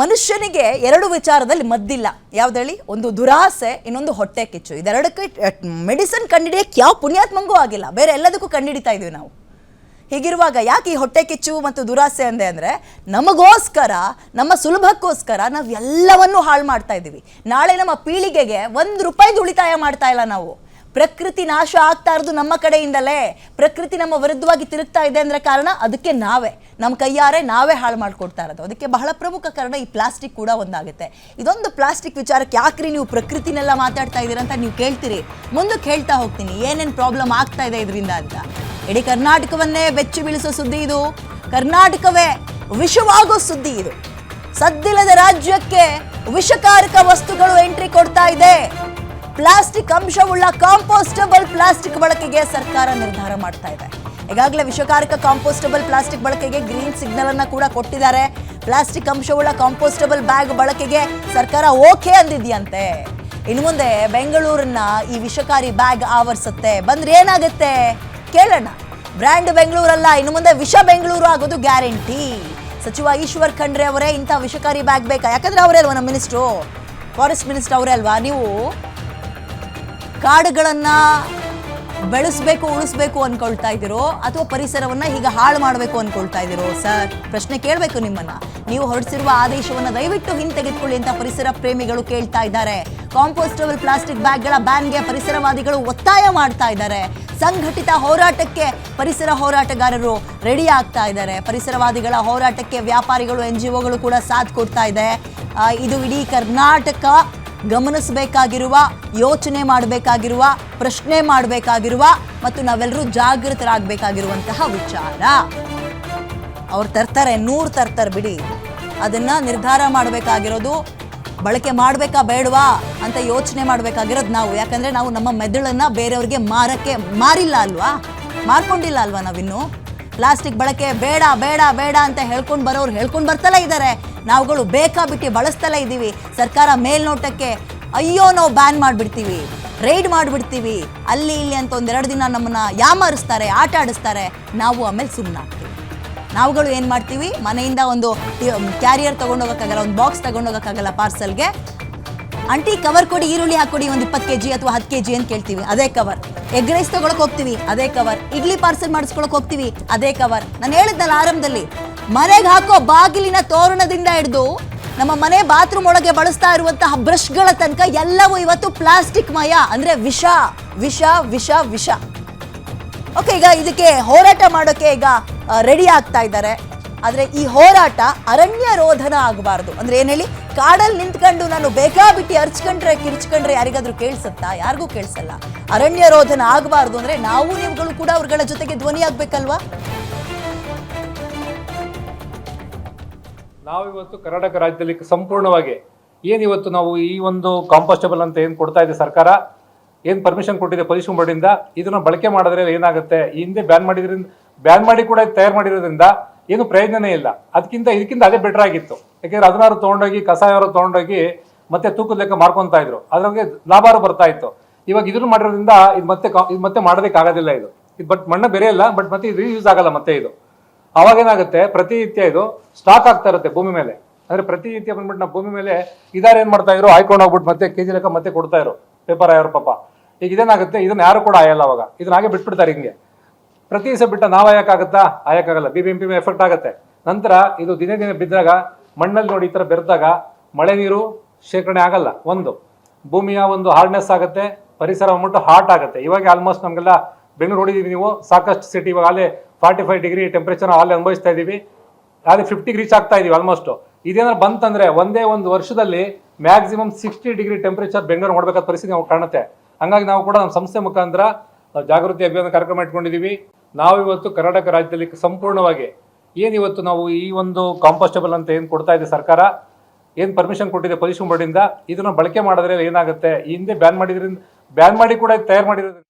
ಮನುಷ್ಯನಿಗೆ ಎರಡು ವಿಚಾರದಲ್ಲಿ ಮದ್ದಿಲ್ಲ. ಯಾವ್ದೇಳಿ ಒಂದು ದುರಾಸೆ, ಇನ್ನೊಂದು ಹೊಟ್ಟೆ ಕಿಚ್ಚು. ಇದೆರಡಕ್ಕೆ ಮೆಡಿಸಿನ್ ಕಂಡಿಡಿಯಕ್ಕೆ ಯಾವ ಪುಣ್ಯಾತ್ಮಂಗೂ ಆಗಿಲ್ಲ. ಬೇರೆ ಎಲ್ಲದಕ್ಕೂ ಕಂಡಿಡಿತಾ ಇದೀವಿ ನಾವು. ಹೀಗಿರುವಾಗ ಯಾಕೆ ಈ ಹೊಟ್ಟೆ ಕಿಚ್ಚು ಮತ್ತು ದುರಾಸೆ ಅಂದೆ ಅಂದರೆ, ನಮಗೋಸ್ಕರ, ನಮ್ಮ ಸುಲಭಕ್ಕೋಸ್ಕರ ನಾವು ಎಲ್ಲವನ್ನೂ ಹಾಳು ಮಾಡ್ತಾ ಇದ್ದೀವಿ. ನಾಳೆ ನಮ್ಮ ಪೀಳಿಗೆಗೆ ಒಂದು ರೂಪಾಯಿದು ಉಳಿತಾಯ ಮಾಡ್ತಾ ಇಲ್ಲ ನಾವು. ಪ್ರಕೃತಿ ನಾಶ ಆಗ್ತಾ ಇರೋದು ನಮ್ಮ ಕಡೆಯಿಂದಲೇ. ಪ್ರಕೃತಿ ನಮ್ಮ ವಿರುದ್ಧವಾಗಿ ತಿರುಗ್ತಾ ಇದೆ ಅಂದ್ರೆ ಕಾರಣ ಅದಕ್ಕೆ ನಾವೇ. ನಮ್ಮ ಕೈಯಾರೆ ನಾವೇ ಹಾಳು ಮಾಡ್ಕೊಡ್ತಾ ಇರೋದು. ಅದಕ್ಕೆ ಬಹಳ ಪ್ರಮುಖ ಕಾರಣ ಈ ಪ್ಲಾಸ್ಟಿಕ್ ಕೂಡ ಒಂದಾಗುತ್ತೆ. ಇದೊಂದು ಪ್ಲಾಸ್ಟಿಕ್ ವಿಚಾರಕ್ಕೆ ಯಾಕ್ರಿ ನೀವು ಪ್ರಕೃತಿನೆಲ್ಲ ಮಾತಾಡ್ತಾ ಇದ್ದೀರಾ ಅಂತ ನೀವು ಕೇಳ್ತೀರಿ? ಮುಂದಕ್ಕೆ ಹೇಳ್ತಾ ಹೋಗ್ತೀನಿ. ಏನೇನು ಪ್ರಾಬ್ಲಮ್ ಆಗ್ತಾ ಇದೆ ಇದರಿಂದ ಅಂತ. ಇಡೀ ಕರ್ನಾಟಕವನ್ನೇ ಬೆಚ್ಚಿ ಬೀಳಿಸೋ ಸುದ್ದಿ ಇದು. ಕರ್ನಾಟಕವೇ ವಿಷವಾಗೋ ಸುದ್ದಿ ಇದು. ಸದ್ದಿಲ್ಲದ ರಾಜ್ಯಕ್ಕೆ ವಿಷಕಾರಕ ವಸ್ತುಗಳು ಎಂಟ್ರಿ ಕೊಡ್ತಾ ಇದೆ. ಪ್ಲಾಸ್ಟಿಕ್ ಅಂಶವುಳ್ಳ ಕಾಂಪೋಸ್ಟಬಲ್ ಪ್ಲಾಸ್ಟಿಕ್ ಬಳಕೆಗೆ ಸರ್ಕಾರ ನಿರ್ಧಾರ ಮಾಡ್ತಾ ಇದೆ. ಈಗಾಗಲೇ ವಿಷಕಾರಕ ಕಾಂಪೋಸ್ಟಬಲ್ ಪ್ಲಾಸ್ಟಿಕ್ ಬಳಕೆಗೆ ಗ್ರೀನ್ ಸಿಗ್ನಲ್ ಅನ್ನ ಕೂಡ ಕೊಟ್ಟಿದ್ದಾರೆ. ಪ್ಲಾಸ್ಟಿಕ್ ಅಂಶವುಳ್ಳ ಕಾಂಪೋಸ್ಟಬಲ್ ಬ್ಯಾಗ್ ಬಳಕೆಗೆ ಸರ್ಕಾರ ಓಕೆ ಅಂದಿದೆಯಂತೆ. ಇನ್ನು ಮುಂದೆ ಬೆಂಗಳೂರನ್ನ ಈ ವಿಷಕಾರಿ ಬ್ಯಾಗ್ ಆವರಿಸುತ್ತೆ. ಬಂದ್ರೆ ಏನಾಗುತ್ತೆ? ಕೇಳೋಣ. ಬ್ರ್ಯಾಂಡ್ ಬೆಂಗಳೂರಲ್ಲ, ಇನ್ನು ಮುಂದೆ ವಿಷ ಬೆಂಗಳೂರು ಆಗೋದು ಗ್ಯಾರಂಟಿ. ಸಚಿವ ಈಶ್ವರ್ ಖಂಡ್ರೆ ಅವರೇ ಇಂಥ ವಿಷಕಾರಿ ಬ್ಯಾಗ್ ಬೇಕಾ? ಯಾಕಂದ್ರೆ ಅವರೇ ಅಲ್ವಾ ನಮ್ಮ ಮಿನಿಸ್ಟ್ರು? ಫಾರೆಸ್ಟ್ ಮಿನಿಸ್ಟರ್ ಅವರೇ ಅಲ್ವಾ? ನೀವು ಕಾಡುಗಳನ್ನ ಬೆಳೆಸಬೇಕು ಉಳಿಸ್ಬೇಕು ಅನ್ಕೊಳ್ತಾ ಇದ್ದೀರೋ ಅಥವಾ ಪರಿಸರವನ್ನ ಈಗ ಹಾಳು ಮಾಡಬೇಕು ಅನ್ಕೊಳ್ತಾ ಇದ್ದೀರೋ? ಸರ್, ಪ್ರಶ್ನೆ ಕೇಳಬೇಕು ನಿಮ್ಮನ್ನ. ನೀವು ಹೊರಡಿಸಿರುವ ಆದೇಶವನ್ನ ದಯವಿಟ್ಟು ಹಿಂತೆಗೆದುಕೊಳ್ಳಿ ಅಂತ ಪರಿಸರ ಪ್ರೇಮಿಗಳು ಕೇಳ್ತಾ ಇದ್ದಾರೆ. ಕಾಂಪೋಸ್ಟಬಲ್ ಪ್ಲಾಸ್ಟಿಕ್ ಬ್ಯಾಗ್ಗಳ ಬ್ಯಾನ್ಗೆ ಪರಿಸರವಾದಿಗಳು ಒತ್ತಾಯ ಮಾಡ್ತಾ ಇದ್ದಾರೆ. ಸಂಘಟಿತ ಹೋರಾಟಕ್ಕೆ ಪರಿಸರ ಹೋರಾಟಗಾರರು ರೆಡಿ ಆಗ್ತಾ ಇದ್ದಾರೆ. ಪರಿಸರವಾದಿಗಳ ಹೋರಾಟಕ್ಕೆ ವ್ಯಾಪಾರಿಗಳು ಎನ್ ಜಿ ಒಗಳು ಕೂಡ ಸಾಥ್ ಕೊಡ್ತಾ ಇದೆ. ಇದು ಇಡೀ ಕರ್ನಾಟಕ ಗಮನಿಸಬೇಕಾಗಿರುವ, ಯೋಚನೆ ಮಾಡಬೇಕಾಗಿರುವ, ಪ್ರಶ್ನೆ ಮಾಡಬೇಕಾಗಿರುವ ಮತ್ತು ನಾವೆಲ್ಲರೂ ಜಾಗೃತರಾಗಬೇಕಾಗಿರುವಂತಹ ವಿಚಾರ. ಅವ್ರು ತರ್ತಾರೆ, ನೂರು ತರ್ತಾರೆ ಬಿಡಿ. ಅದನ್ನ ನಿರ್ಧಾರ ಮಾಡಬೇಕಾಗಿರೋದು, ಬಳಕೆ ಮಾಡಬೇಕಾ ಬೇಡವಾ ಅಂತ ಯೋಚನೆ ಮಾಡಬೇಕಾಗಿರೋದು ನಾವು. ಯಾಕಂದ್ರೆ ನಾವು ನಮ್ಮ ಮೆದುಳನ್ನ ಬೇರೆಯವ್ರಿಗೆ ಮಾರಕ್ಕೆ ಮಾರಿಲ್ಲ ಅಲ್ವಾ? ಮಾರ್ಕೊಂಡಿಲ್ಲ ಅಲ್ವಾ ನಾವಿನ್ನು? ಪ್ಲಾಸ್ಟಿಕ್ ಬಳಕೆ ಬೇಡ ಬೇಡ ಬೇಡ ಅಂತ ಹೇಳ್ಕೊಂಡು ಬರೋರು ಹೇಳ್ಕೊಂಡು ಬರ್ತಲೇ ಇದ್ದಾರೆ ನಾವುಗಳು ಬೇಕಾ ಬಿಟ್ಟು ಬಳಸ್ತಲೇ ಇದ್ದೀವಿ. ಸರ್ಕಾರ ಮೇಲ್ನೋಟಕ್ಕೆ ಅಯ್ಯೋ ನಾವು ಬ್ಯಾನ್ ಮಾಡಿಬಿಡ್ತೀವಿ. ರೈಡ್ ಮಾಡಿಬಿಡ್ತೀವಿ. ಅಲ್ಲಿ ಇಲ್ಲಿ ಅಂತ ಒಂದೆರಡು ದಿನ ನಮ್ಮನ್ನು ಯಾಮಾರಿಸ್ತಾರೆ ಆಟ ಆಡಿಸ್ತಾರೆ. ನಾವು ಆಮೇಲೆ ಸುಮ್ಮನಾಗ್ತೀವಿ ನಾವುಗಳು ಏನು ಮಾಡ್ತೀವಿ? ಮನೆಯಿಂದ ಒಂದು ಕ್ಯಾರಿಯರ್ ತೊಗೊಂಡೋಗೋಕ್ಕಾಗಲ್ಲ, ಒಂದು ಬಾಕ್ಸ್ ತೊಗೊಂಡೋಗೋಕ್ಕಾಗಲ್ಲ ಪಾರ್ಸಲ್ಗೆ ಆಂಟಿ ಕವರ್ ಕೊಡಿ, ಈರುಳ್ಳಿ ಹಾಕೊಡಿ, ಒಂದು ಇಪ್ಪತ್ತು ಕೆ ಜಿ ಅಥವಾ ಹತ್ತು ಕೆ ಜಿ ಅಂತ ಕೇಳ್ತೀವಿ? ಅದೇ ಕವರ್ ಎಗ್ ರೈಸ್ ತೊಗೊಳಕ್ಕೆ ಹೋಗ್ತೀವಿ, ಅದೇ ಕವರ್ ಇಡ್ಲಿ ಪಾರ್ಸಲ್ ಮಾಡಿಸ್ಕೊಳಕ್ಕೆ ಹೋಗ್ತೀವಿ, ಅದೇ ಕವರ್ ನಾನು ಹೇಳಿದ್ನಲ್ಲ ಆರಂಭದಲ್ಲಿ ಮನೆಗೆ ಹಾಕೋ ಬಾಗಿಲಿನ ತೋರಣದಿಂದ ಹಿಡಿದು ನಮ್ಮ ಮನೆ ಬಾತ್ರೂಮ್ ಒಳಗೆ ಬಳಸ್ತಾ ಇರುವಂತಹ ಬ್ರಷ್ಗಳ ತನಕ ಎಲ್ಲವೂ ಇವತ್ತು ಪ್ಲಾಸ್ಟಿಕ್ ಮಯ, ಅಂದ್ರೆ ವಿಷ ವಿಷ ವಿಷ ವಿಷ. ಓಕೆ ಈಗ ಇದಕ್ಕೆ ಹೋರಾಟ ಮಾಡೋಕೆ ಈಗ ರೆಡಿ ಆಗ್ತಾ ಇದ್ದಾರೆ. ಆದ್ರೆ ಈ ಹೋರಾಟ ಅರಣ್ಯ ರೋಧನ ಆಗಬಾರ್ದು. ಅಂದ್ರೆ ಏನ್ ಹೇಳಿ ಕಾಡಲ್ಲಿ ನಿಂತ್ಕೊಂಡು ನಾನು ಬೇಕಾಬಿಟ್ಟಿ ಅರ್ಚ್ಕೊಂಡ್ರೆ, ಕಿರ್ಚ್ಕೊಂಡ್ರೆ ಯಾರಿಗಾದ್ರೂ ಕೇಳಿಸುತ್ತಾ? ಯಾರಿಗೂ ಕೇಳಿಸಲ್ಲ. ಅರಣ್ಯ ರೋಧನ ಆಗಬಾರ್ದು ಅಂದ್ರೆ ನಾವು, ನೀವುಗಳು ಕೂಡ ಅವ್ರಗಳ ಜೊತೆಗೆ ಧ್ವನಿ ಆಗ್ಬೇಕಲ್ವಾ ನಾವಿವತ್ತು ಕರ್ನಾಟಕ ರಾಜ್ಯದಲ್ಲಿ ಸಂಪೂರ್ಣವಾಗಿ ಏನಿವತ್ತು ನಾವು ಈ ಒಂದು ಕಾಂಪೋಸ್ಟೇಬಲ್ ಅಂತ ಏನು ಕೊಡ್ತಾ ಇದೆ ಸರ್ಕಾರ, ಏನು ಪರ್ಮಿಷನ್ ಕೊಟ್ಟಿದೆ ಪೊಲ್ಯೂಷನ್ ಬೋರ್ಡಿಂದ ಇದನ್ನು ಬಳಕೆ ಮಾಡಿದ್ರೆ ಏನಾಗುತ್ತೆ? ಹಿಂದೆ ಬ್ಯಾನ್ ಮಾಡಿದ್ರಿಂದ ಬ್ಯಾನ್ ಮಾಡಿ ಕೂಡ ತಯಾರು ಮಾಡಿರೋದ್ರಿಂದ ಏನು ಪ್ರಯೋಜನನೇ ಇಲ್ಲ. ಅದಕ್ಕಿಂತ ಇದಕ್ಕಿಂತ ಅದೇ ಬೆಟರ್ ಆಗಿತ್ತು. ಯಾಕೆಂದ್ರೆ ಅದನ್ನಾರು ತೊಗೊಂಡೋಗಿ ಕಸಾಯವರು ತೊಗೊಂಡೋಗಿ ಮತ್ತೆ ತೂಕದ ಲೆಕ್ಕ ಮಾಡ್ಕೊತಾ ಇದ್ರು. ಅದ್ರಾಗೆ ಲಾಭಾರು ಬರ್ತಾ ಇತ್ತು. ಇವಾಗ ಇದನ್ನು ಮಾಡಿರೋದ್ರಿಂದ ಇದು ಮತ್ತೆ ಇದು ಮತ್ತೆ ಮಾಡೋದಕ್ಕಾಗೋದಿಲ್ಲ ಇದು. ಇದು ಬಟ್ ಮಣ್ಣ ಬೇರೆ ಇಲ್ಲ ಬಟ್ ಮತ್ತೆ ಇದು ಯೂಸ್ ಆಗಲ್ಲ ಮತ್ತೆ ಇದು. ಅವಾಗ ಏನಾಗುತ್ತೆ? ಪ್ರತಿನಿತ್ಯ ಇದು ಸ್ಟಾಕ್ ಆಗ್ತಾ ಇರುತ್ತೆ ಭೂಮಿ ಮೇಲೆ. ಅಂದ್ರೆ ಪ್ರತಿನಿತ್ಯ ಬಂದ್ಬಿಟ್ಟು ನಾವು ಭೂಮಿ ಮೇಲೆ ಇದಾರೆ ಏನ್ ಮಾಡ್ತಾ ಇದ್ರು? ಆಯ್ಕೊಂಡು ಹೋಗ್ಬಿಟ್ಟು ಮತ್ತೆ ಕೆಜಿ ಲೆಕ್ಕ ಮತ್ತೆ ಕೊಡ್ತಾ ಇರೋ ಪೇಪರ್ ಆಯೋರು ಪಾಪ. ಈಗ ಇದೇನಾಗುತ್ತೆ? ಇದನ್ನ ಯಾರು ಕೂಡ ಆಯಲ್ಲ ಅವಾಗ. ಇದನ್ನ ಹಾಗೆ ಬಿಟ್ಬಿಡ್ತಾರೆ ಹಿಂಗೆ. ಪ್ರತಿ ದಿವಸ ಬಿಟ್ಟ ನಾವು ಆಯಕ್ಕಾಗತ್ತಾ ಆಯಕ್ಕಾಗಲ್ಲ B B M P effect ಆಗುತ್ತೆ. ನಂತರ ಇದು ದಿನೇ ದಿನ ಬಿದ್ದಾಗ, ಮಣ್ಣಲ್ಲಿ ನೋಡಿ ಈ ಥರ ಬೆರೆದಾಗ ಮಳೆ ನೀರು ಶೇಖರಣೆ ಆಗಲ್ಲ. ಒಂದು, ಭೂಮಿಯ ಒಂದು ಹಾರ್ಡ್ನೆಸ್ ಆಗುತ್ತೆ, ಪರಿಸರ ಬಂದ್ಬಿಟ್ಟು ಹಾಟ್ ಆಗುತ್ತೆ. ಇವಾಗ ಆಲ್ಮೋಸ್ಟ್ ನಮಗೆಲ್ಲ ಬೆಂಗಳೂರು ನೋಡಿದ್ದೀವಿ ನೀವು. ಸಾಕಷ್ಟು ಸಿಟಿ ಇವಾಗ ಅಲ್ಲೇ ಫಾರ್ಟಿ ಫೈವ್ ಡಿಗ್ರಿ ಟೆಂಪ್ರೇಚರ್ ಅಲ್ಲಿ ಅನುಭವಿಸ್ತಾ ಇದ್ದೀವಿ ಅದು ಫಿಫ್ಟಿಗೆ ರೀಚ್ ಆಗ್ತಾ ಇದೀವಿ ಆಲ್ಮೋಸ್ಟ್ ಇದೇನಾದ್ರು ಬಂತಂದ್ರೆ ಒಂದೇ ಒಂದು ವರ್ಷದಲ್ಲಿ maximum sixty degree temperature Bengaluru ನೋಡಬೇಕಾದ ಪರಿಸ್ಥಿತಿ ನಾವು ಕಾಣುತ್ತೆ. ಹಂಗಾಗಿ ನಾವು ಕೂಡ ನಮ್ಮ ಸಂಸ್ಥೆ ಮುಖಾಂತರ ಜಾಗೃತಿ ಅಭಿಯಾನ ಕಾರ್ಯಕ್ರಮ ಇಟ್ಕೊಂಡಿದ್ದೀವಿ ನಾವು ಇವತ್ತು ಕರ್ನಾಟಕ ರಾಜ್ಯದಲ್ಲಿ ಸಂಪೂರ್ಣವಾಗಿ ಏನು ಇವತ್ತು ನಾವು ಈ ಒಂದು ಕಾಂಪೋಸ್ಟೇಬಲ್ ಅಂತ ಏನು ಕೊಡ್ತಾ ಇದೆ ಸರ್ಕಾರ, ಏನು ಪರ್ಮಿಷನ್ ಕೊಟ್ಟಿದೆ ಪೊಲ್ಯೂಷನ್ ಬೋರ್ಡಿಂದ ಇದನ್ನು ಬಳಕೆ ಮಾಡಿದ್ರೆ ಏನಾಗುತ್ತೆ? ಹಿಂದೆ ಬ್ಯಾನ್ ಮಾಡಿದ್ರಿಂದ ಬ್ಯಾನ್ ಮಾಡಿ ಕೂಡ ತಯಾರು ಮಾಡಿರೋದ್ರಿಂದ